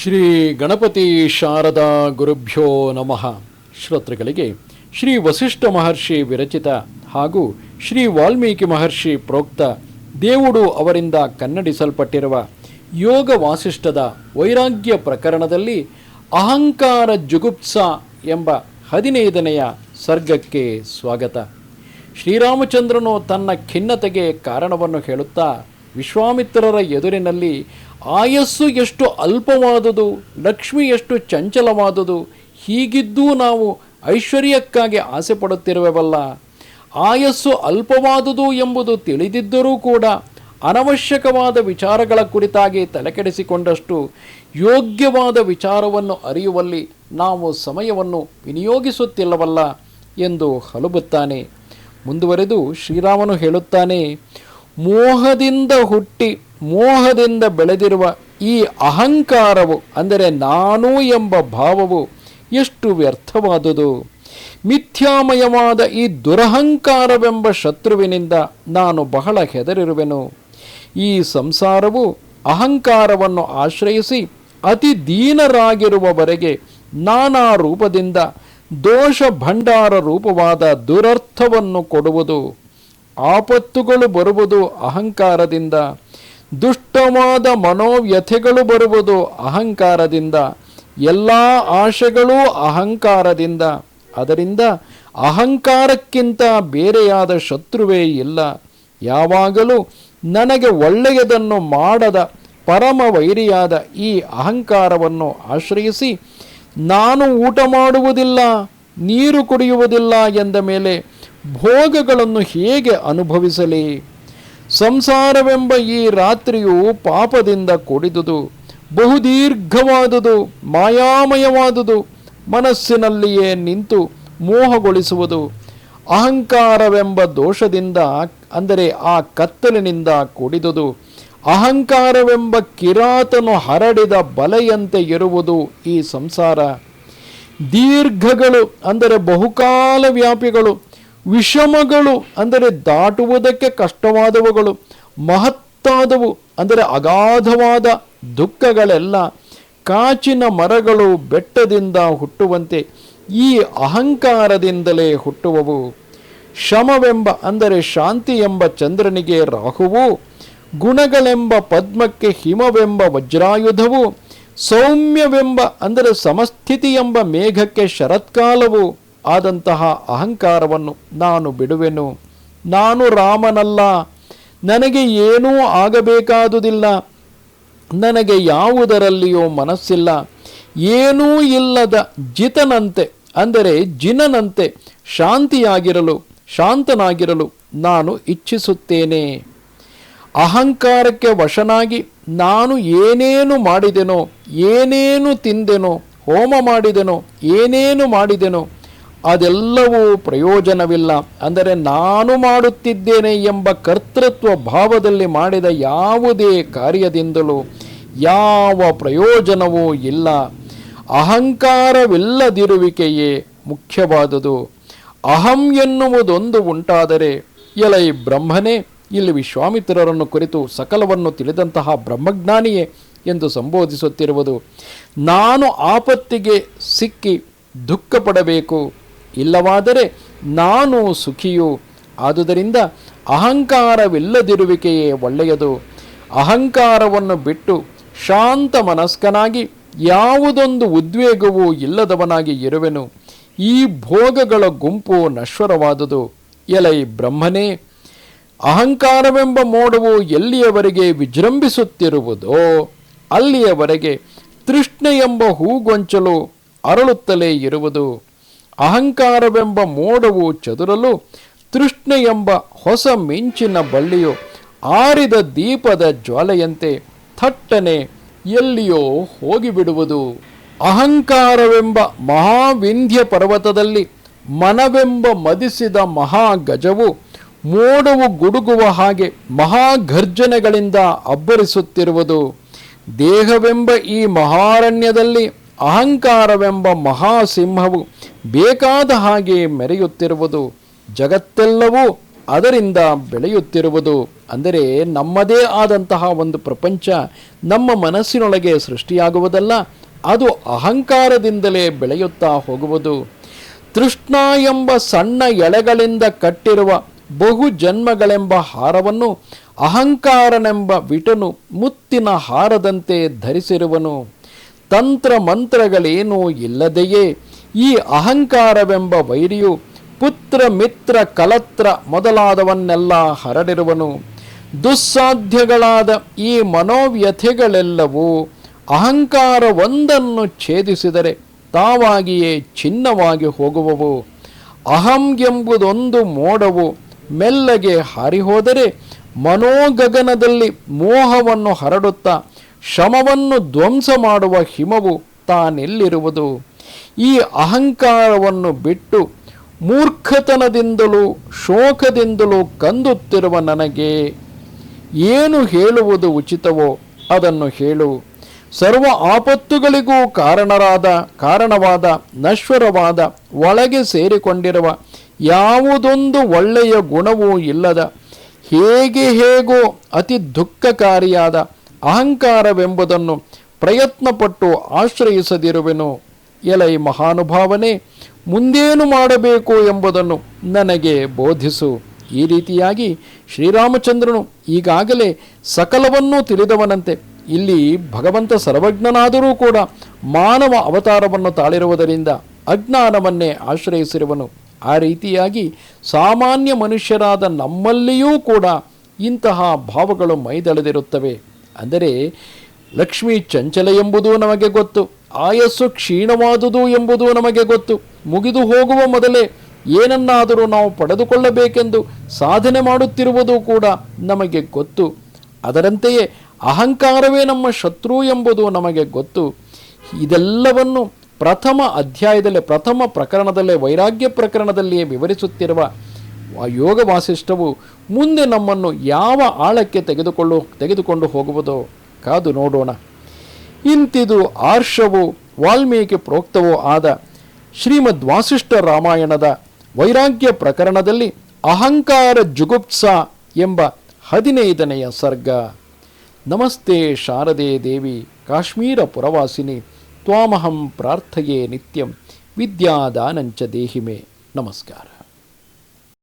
ಶ್ರೀ ಗಣಪತಿ ಶಾರದಾ ಗುರುಭ್ಯೋ ನಮಃ. ಶ್ರೋತೃಗಳಿಗೆ ಶ್ರೀ ವಸಿಷ್ಠ ಮಹರ್ಷಿ ವಿರಚಿತ ಹಾಗೂ ಶ್ರೀ ವಾಲ್ಮೀಕಿ ಮಹರ್ಷಿ ಪ್ರೋಕ್ತ ದೇವುಡು ಅವರಿಂದ ಕನ್ನಡಿಸಲ್ಪಟ್ಟಿರುವ ಯೋಗ ವಾಸಿಷ್ಠದ ವೈರಾಗ್ಯ ಪ್ರಕರಣದಲ್ಲಿ ಅಹಂಕಾರ ಜುಗುಪ್ಸ ಎಂಬ ಹದಿನೈದನೆಯ ಸರ್ಗಕ್ಕೆ ಸ್ವಾಗತ. ಶ್ರೀರಾಮಚಂದ್ರನು ತನ್ನ ಖಿನ್ನತೆಗೆ ಕಾರಣವನ್ನು ಹೇಳುತ್ತಾ ವಿಶ್ವಾಮಿತ್ರರ ಎದುರಿನಲ್ಲಿ ಆಯಸ್ಸು ಎಷ್ಟು ಅಲ್ಪವಾದುದು, ಲಕ್ಷ್ಮಿ ಎಷ್ಟು ಚಂಚಲವಾದುದು, ಹೀಗಿದ್ದೂ ನಾವು ಐಶ್ವರ್ಯಕ್ಕಾಗಿ ಆಸೆ ಪಡುತ್ತಿರುವೆವಲ್ಲ. ಆಯಸ್ಸು ಅಲ್ಪವಾದುದು ಎಂಬುದು ತಿಳಿದಿದ್ದರೂ ಕೂಡ ಅನವಶ್ಯಕವಾದ ವಿಚಾರಗಳ ಕುರಿತಾಗಿ ತಲೆಕೆಡಿಸಿಕೊಂಡಷ್ಟು ಯೋಗ್ಯವಾದ ವಿಚಾರವನ್ನು ಅರಿಯುವಲ್ಲಿ ನಾವು ಸಮಯವನ್ನು ವಿನಿಯೋಗಿಸುತ್ತಿಲ್ಲವಲ್ಲ ಎಂದು ಹಲುಬುತ್ತಾನೆ. ಮುಂದುವರೆದು ಶ್ರೀರಾಮನು ಹೇಳುತ್ತಾನೆ ಮೋಹದಿಂದ ಹುಟ್ಟಿ, ಮೋಹದಿಂದ ಬೆಳೆದಿರುವ ಈ ಅಹಂಕಾರವು ಅಂದರೆ ನಾನು ಎಂಬ ಭಾವವು ಎಷ್ಟು ವ್ಯರ್ಥವಾದುದು. ಮಿಥ್ಯಾಮಯವಾದ ಈ ದುರಹಂಕಾರವೆಂಬ ಶತ್ರುವಿನಿಂದ ನಾನು ಬಹಳ ಹೆದರಿರುವೆನು. ಈ ಸಂಸಾರವು ಅಹಂಕಾರವನ್ನು ಆಶ್ರಯಿಸಿ ಅತಿ ದೀನರಾಗಿರುವವರೆಗೆ ನಾನಾ ರೂಪದಿಂದ ದೋಷ ಭಂಡಾರ ರೂಪವಾದ ದುರರ್ಥವನ್ನು ಕೊಡುವುದು. ಆಪತ್ತುಗಳು ಬರುವುದು ಅಹಂಕಾರದಿಂದ, ದುಷ್ಟವಾದ ಮನೋವ್ಯಥೆಗಳು ಬರುವುದು ಅಹಂಕಾರದಿಂದ, ಎಲ್ಲ ಆಶೆಗಳೂ ಅಹಂಕಾರದಿಂದ. ಅದರಿಂದ ಅಹಂಕಾರಕ್ಕಿಂತ ಬೇರೆಯಾದ ಶತ್ರುವೇ ಇಲ್ಲ. ಯಾವಾಗಲೂ ನನಗೆ ಒಳ್ಳೆಯದನ್ನು ಮಾಡದ ಪರಮ ವೈರಿಯಾದ ಈ ಅಹಂಕಾರವನ್ನು ಆಶ್ರಯಿಸಿ, ನಾನು ಊಟ ಮಾಡುವುದಿಲ್ಲ, ನೀರು ಕುಡಿಯುವುದಿಲ್ಲ ಎಂದ ಮೇಲೆ ಭೋಗಗಳನ್ನು ಹೇಗೆ ಅನುಭವಿಸಲಿ? ಸಂಸಾರವೆಂಬ ಈ ರಾತ್ರಿಯು ಪಾಪದಿಂದ ಕೂಡಿದುದು, ಬಹುದೀರ್ಘವಾದುದು, ಮಾಯಾಮಯವಾದುದು, ಮನಸ್ಸಿನಲ್ಲಿಯೇ ನಿಂತು ಮೋಹಗೊಳಿಸುವುದು. ಅಹಂಕಾರವೆಂಬ ದೋಷದಿಂದ, ಅಂದರೆ ಆ ಕತ್ತಲಿನಿಂದ ಕೂಡಿದುದು, ಅಹಂಕಾರವೆಂಬ ಕಿರಾತನು ಹರಡಿದ ಬಲೆಯಂತೆ ಇರುವುದು ಈ ಸಂಸಾರ. ದೀರ್ಘಗಳು, ಅಂದರೆ ಬಹುಕಾಲ ವ್ಯಾಪಿಗಳು ವಿಷಮಗಳು, ಅಂದರೆ ದಾಟುವುದಕ್ಕೆ ಕಷ್ಟವಾದವುಗಳು, ಮಹತ್ತಾದವು, ಅಂದರೆ ಅಗಾಧವಾದ ದುಃಖಗಳೆಲ್ಲ ಕಾಚಿನ ಮರಗಳು ಬೆಟ್ಟದಿಂದ ಹುಟ್ಟುವಂತೆ ಈ ಅಹಂಕಾರದಿಂದಲೇ ಹುಟ್ಟುವವು. ಶಮವೆಂಬ, ಅಂದರೆ ಶಾಂತಿ ಎಂಬ ಚಂದ್ರನಿಗೆ ರಾಹುವು, ಗುಣಗಳೆಂಬ ಪದ್ಮಕ್ಕೆ ಹಿಮವೆಂಬ ವಜ್ರಾಯುಧವು, ಸೌಮ್ಯವೆಂಬ, ಅಂದರೆ ಸಮಸ್ಥಿತಿ ಎಂಬ ಮೇಘಕ್ಕೆ ಶರತ್ಕಾಲವು ಆದಂತಹ ಅಹಂಕಾರವನ್ನು ನಾನು ಬಿಡುವೆನು. ನಾನು ರಾಮನಲ್ಲ. ನನಗೆ ಏನೂ ಆಗಬೇಕಾದುದಿಲ್ಲ. ನನಗೆ ಯಾವುದರಲ್ಲಿಯೂ ಮನಸ್ಸಿಲ್ಲ. ಏನೂ ಇಲ್ಲದ ಜಿತನಂತೆ, ಅಂದರೆ ಜಿನನಂತೆ ಶಾಂತಿಯಾಗಿರಲು, ಶಾಂತನಾಗಿರಲು ನಾನು ಇಚ್ಛಿಸುತ್ತೇನೆ. ಅಹಂಕಾರಕ್ಕೆ ವಶನಾಗಿ ನಾನು ಏನೇನು ಮಾಡಿದೆನೋ, ಏನೇನು ತಿಂದೆನೋ, ಹೋಮ ಮಾಡಿದೆನೋ, ಏನೇನು ಮಾಡಿದೆನೋ ಅದೆಲ್ಲವೂ ಪ್ರಯೋಜನವಿಲ್ಲ. ಅಂದರೆ ನಾನು ಮಾಡುತ್ತಿದ್ದೇನೆ ಎಂಬ ಕರ್ತೃತ್ವ ಭಾವದಲ್ಲಿ ಮಾಡಿದ ಯಾವುದೇ ಕಾರ್ಯದಿಂದಲೂ ಯಾವ ಪ್ರಯೋಜನವೂ ಇಲ್ಲ. ಅಹಂಕಾರವಿಲ್ಲದಿರುವಿಕೆಯೇ ಮುಖ್ಯವಾದುದು. ಅಹಂ ಎನ್ನುವುದೊಂದು ಉಂಟಾದರೆ ಎಲೈ ಬ್ರಹ್ಮನೇ, ಇಲ್ಲಿ ವಿಶ್ವಾಮಿತ್ರರನ್ನು ಕುರಿತು ಸಕಲವನ್ನು ತಿಳಿದಂತಹ ಬ್ರಹ್ಮಜ್ಞಾನಿಯೇ ಎಂದು ಸಂಬೋಧಿಸುತ್ತಿರುವುದು. ನಾನು ಆಪತ್ತಿಗೆ ಸಿಕ್ಕಿ ದುಃಖ ಪಡಬೇಕು ಇಲ್ಲವಾದರೆ ನಾನು ಸುಖಿಯು. ಆದುದರಿಂದ ಅಹಂಕಾರವಿಲ್ಲದಿರುವಿಕೆಯೇ ಒಳ್ಳೆಯದು. ಅಹಂಕಾರವನ್ನು ಬಿಟ್ಟು ಶಾಂತ ಮನಸ್ಕನಾಗಿ ಯಾವುದೊಂದು ಉದ್ವೇಗವೂ ಇಲ್ಲದವನಾಗಿ ಇರುವೆನು. ಈ ಭೋಗಗಳ ಗುಂಪು ನಶ್ವರವಾದುದು. ಎಲೈ ಬ್ರಹ್ಮನೇ, ಅಹಂಕಾರವೆಂಬ ಮೋಡವು ಎಲ್ಲಿಯವರೆಗೆ ವಿಜೃಂಭಿಸುತ್ತಿರುವುದೋ, ಅಲ್ಲಿಯವರೆಗೆ ತೃಷ್ಣೆ ಎಂಬ ಹೂಗೊಂಚಲು ಅರಳುತ್ತಲೇ ಇರುವುದು. ಅಹಂಕಾರವೆಂಬ ಮೋಡವು ಚದುರಲು ತೃಷ್ಣೆ ಎಂಬ ಹೊಸ ಮಿಂಚಿನ ಬಳ್ಳಿಯು ಆರಿದ ದೀಪದ ಜ್ವಾಲೆಯಂತೆ ಥಟ್ಟನೆ ಎಲ್ಲಿಯೋ ಹೋಗಿಬಿಡುವುದು. ಅಹಂಕಾರವೆಂಬ ಮಹಾವಿಂಧ್ಯ ಪರ್ವತದಲ್ಲಿ ಮನವೆಂಬ ಮದಿಸಿದ ಮಹಾಗಜವು ಮೋಡವು ಗುಡುಗುವ ಹಾಗೆ ಮಹಾಗರ್ಜನೆಗಳಿಂದ ಅಬ್ಬರಿಸುತ್ತಿರುವುದು. ದೇಹವೆಂಬ ಈ ಮಹಾರಣ್ಯದಲ್ಲಿ ಅಹಂಕಾರವೆಂಬ ಮಹಾಸಿಂಹವು ಬೇಕಾದ ಹಾಗೆ ಮೆರೆಯುತ್ತಿರುವುದು, ಜಗತ್ತೆಲ್ಲವೂ ಅದರಿಂದ ಬೆಳೆಯುತ್ತಿರುವುದು ಅಂದರೆ ನಮ್ಮದೇ ಆದಂತಹ ಒಂದು ಪ್ರಪಂಚ ನಮ್ಮ ಮನಸ್ಸಿನೊಳಗೆ ಸೃಷ್ಟಿಯಾಗುವುದಲ್ಲ, ಅದು ಅಹಂಕಾರದಿಂದಲೇ ಬೆಳೆಯುತ್ತಾ ಹೋಗುವುದು. ತೃಷ್ಣ ಎಂಬ ಸಣ್ಣ ಎಳೆಗಳಿಂದ ಕಟ್ಟಿರುವ ಬಹು ಜನ್ಮಗಳೆಂಬ ಹಾರವನ್ನು ಅಹಂಕಾರನೆಂಬ ವಿಟನು ಮುತ್ತಿನ ಹಾರದಂತೆ ಧರಿಸಿರುವನು. ತಂತ್ರ ಮಂತ್ರಗಳೇನೂ ಇಲ್ಲದೆಯೇ ಈ ಅಹಂಕಾರವೆಂಬ ವೈರಿಯು ಪುತ್ರ, ಮಿತ್ರ, ಕಲತ್ರ ಮೊದಲಾದವನ್ನೆಲ್ಲ ಹರಡಿರುವನು. ದುಸ್ಸಾಧ್ಯಗಳಾದ ಈ ಮನೋವ್ಯಥೆಗಳೆಲ್ಲವೂ ಅಹಂಕಾರ ಒಂದನ್ನು ಛೇದಿಸಿದರೆ ತಾವಾಗಿಯೇ ಚಿನ್ನವಾಗಿ ಹೋಗುವವು. ಅಹಂ ಎಂಬುದೊಂದು ಮೋಡವು ಮೆಲ್ಲಗೆ ಹಾರಿಹೋದರೆ ಮನೋಗಗನದಲ್ಲಿ ಮೋಹವನ್ನು ಹರಡುತ್ತಾ ಶ್ರಮವನ್ನು ಧ್ವಂಸ ಮಾಡುವ ಹಿಮವು ತಾನೆಲ್ಲಿರುವುದು? ಈ ಅಹಂಕಾರವನ್ನು ಬಿಟ್ಟು ಮೂರ್ಖತನದಿಂದಲೂ ಶೋಕದಿಂದಲೂ ಕಂದುತ್ತಿರುವ ನನಗೆ ಏನು ಹೇಳುವುದು ಉಚಿತವೋ ಅದನ್ನು ಹೇಳು. ಸರ್ವ ಆಪತ್ತುಗಳಿಗೂ ಕಾರಣರಾದ, ಕಾರಣವಾದ, ನಶ್ವರವಾದ, ಒಳಗೆ ಸೇರಿಕೊಂಡಿರುವ ಯಾವುದೊಂದು ಒಳ್ಳೆಯ ಗುಣವೂ ಇಲ್ಲದ, ಹೇಗೆ ಹೇಗೋ ಅತಿ ದುಃಖಕಾರಿಯಾದ ಅಹಂಕಾರವೆಂಬುದನ್ನು ಪ್ರಯತ್ನಪಟ್ಟು ಆಶ್ರಯಿಸದಿರುವೆನು. ಎಲೈ ಮಹಾನುಭಾವನೆ, ಮುಂದೇನು ಮಾಡಬೇಕು ಎಂಬುದನ್ನು ನನಗೆ ಬೋಧಿಸು. ಈ ರೀತಿಯಾಗಿ ಶ್ರೀರಾಮಚಂದ್ರನು ಈಗಾಗಲೇ ಸಕಲವನ್ನೂ ತಿಳಿದವನಂತೆ. ಇಲ್ಲಿ ಭಗವಂತ ಸರ್ವಜ್ಞನಾದರೂ ಕೂಡ ಮಾನವ ಅವತಾರವನ್ನು ತಾಳಿರುವುದರಿಂದ ಅಜ್ಞಾನವನ್ನೇ ಆಶ್ರಯಿಸಿರುವನು. ಆ ರೀತಿಯಾಗಿ ಸಾಮಾನ್ಯ ಮನುಷ್ಯರಾದ ನಮ್ಮಲ್ಲಿಯೂ ಕೂಡ ಇಂತಹ ಭಾವಗಳು ಮೈದಳೆದಿರುತ್ತವೆ. ಅಂದರೆ ಲಕ್ಷ್ಮಿ ಚಂಚಲ ಎಂಬುದು ನಮಗೆ ಗೊತ್ತು, ಆಯಸ್ಸು ಕ್ಷೀಣವಾದುದು ಎಂಬುದು ನಮಗೆ ಗೊತ್ತು. ಮುಗಿದು ಹೋಗುವ ಮೊದಲೇ ಏನನ್ನಾದರೂ ನಾವು ಪಡೆದುಕೊಳ್ಳಬೇಕೆಂದು ಸಾಧನೆ ಮಾಡುತ್ತಿರುವುದು ಕೂಡ ನಮಗೆ ಗೊತ್ತು. ಅದರಂತೆಯೇ ಅಹಂಕಾರವೇ ನಮ್ಮ ಶತ್ರು ಎಂಬುದು ನಮಗೆ ಗೊತ್ತು. ಇದೆಲ್ಲವನ್ನು ಪ್ರಥಮ ಅಧ್ಯಾಯದಲ್ಲೇ, ಪ್ರಥಮ ಪ್ರಕರಣದಲ್ಲೇ, ವೈರಾಗ್ಯ ಪ್ರಕರಣದಲ್ಲಿಯೇ ವಿವರಿಸುತ್ತಿರುವ ಆ ಯೋಗ ವಾಸಿಷ್ಠವು ಮುಂದೆ ನಮ್ಮನ್ನು ಯಾವ ಆಳಕ್ಕೆ ತೆಗೆದುಕೊಳ್ಳು, ತೆಗೆದುಕೊಂಡು ಹೋಗುವುದೋ ಕಾದು ನೋಡೋಣ. ಇಂತಿದು ಆರ್ಷವು, ವಾಲ್ಮೀಕಿ ಪ್ರೋಕ್ತವೂ ಆದ ಶ್ರೀಮದ್ ವಾಸಿಷ್ಠ ರಾಮಾಯಣದ ವೈರಾಗ್ಯ ಪ್ರಕರಣದಲ್ಲಿ ಅಹಂಕಾರ ಜುಗುಪ್ಸ ಎಂಬ ಹದಿನೈದನೆಯ ಸರ್ಗ. ನಮಸ್ತೆ ಶಾರದೆ ದೇವಿ, ಕಾಶ್ಮೀರ ಪುರವಾಸಿನಿ, ತ್ವಾಮಹಂ ಪ್ರಾರ್ಥಯೇ ನಿತ್ಯಂ, ವಿದ್ಯಾದಾನಂಚ ದೇಹಿಮೆ. ನಮಸ್ಕಾರ.